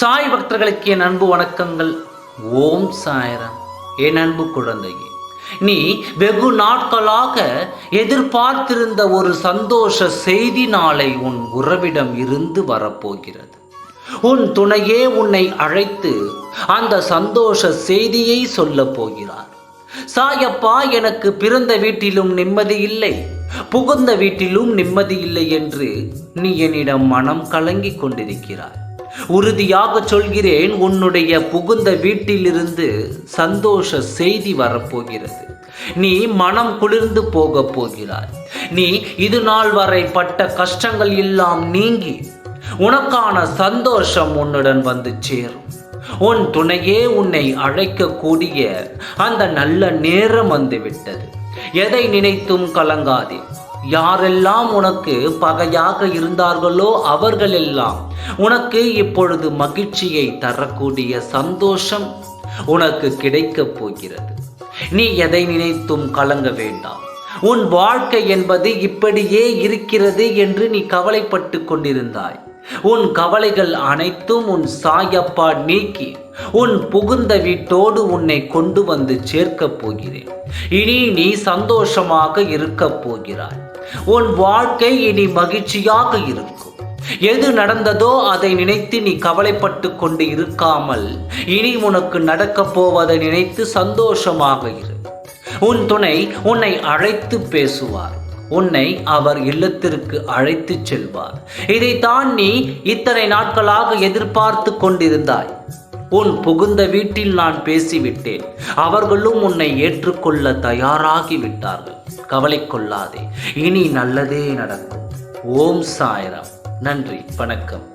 சாய் பக்தர்களுக்கு என் அன்பு வணக்கங்கள். ஓம் சாயரம். என் அன்பு குழந்தையே நீ வெகு நாட்களாக எதிர்பார்த்திருந்த ஒரு சந்தோஷ செய்தி நாளை உன் உறவிடம் இருந்து வரப்போகிறது. உன் துணையே உன்னை அழைத்து அந்த சந்தோஷ செய்தியை சொல்லப் போகிறார். சாயப்பா எனக்கு பிறந்த வீட்டிலும் நிம்மதி இல்லை புகுந்த வீட்டிலும் நிம்மதி இல்லை என்று நீ என்னிடம் மனம் கலங்கிக் கொண்டிருக்கிறாய். உறுதியாக சொல்கிறேன் உன்னுடைய புகுந்த வீட்டிலிருந்து சந்தோஷ செய்தி வரப்போகிறது. நீ மனம் குளிர்ந்து போகப் போகிறாய். நீ இது நாள் வரை பட்ட கஷ்டங்கள் எல்லாம் நீங்கி உனக்கான சந்தோஷம் உன்னுடன் வந்து சேரும். உன் துணையே உன்னை அழைக்கக்கூடிய அந்த நல்ல நேரம் வந்துவிட்டது. எதை நினைத்தும் கலங்காதே. யாரெல்லாம் உனக்கு பகையாக இருந்தார்களோ அவர்களெல்லாம் உனக்கு இப்பொழுது மகிழ்ச்சியை தரக்கூடிய சந்தோஷம் உனக்கு கிடைக்கப் போகிறது. நீ எதை நினைத்தும் கலங்க வேண்டாம். உன் வாழ்க்கை என்பது இப்படியே இருக்கிறது என்று நீ கவலைப்பட்டு கொண்டிருந்தாய். உன் கவலைகள் அனைத்தும் உன் சாயப்பா நீக்கி உன் புகுந்த வீட்டோடு உன்னை கொண்டு வந்து சேர்க்கப் போகிறேன். இனி நீ சந்தோஷமாக இருக்கப் போகிறாய். உன் வாழ்க்கை இனி மகிழ்ச்சியாக இருக்கும். எது நடந்ததோ அதை நினைத்து நீ கவலைப்பட்டு கொண்டு இருக்காமல் இனி உனக்கு நடக்கப் போவதை நினைத்து சந்தோஷமாக இரு. உன் துணை உன்னை அழைத்து பேசுவார். உன்னை அவர் இல்லத்திற்கு அழைத்து செல்வார். இதைத்தான் நீ இத்தனை நாட்களாக எதிர்பார்த்து கொண்டிருந்தாய். உன் புகுந்த வீட்டில் நான் பேசிவிட்டேன். அவர்களும் உன்னை ஏற்றுக்கொள்ள தயாராகி விட்டார்கள். கவலை கொள்ளாதே இனி நல்லதே நடக்கும். ஓம் சாய்ராம். நன்றி வணக்கம்.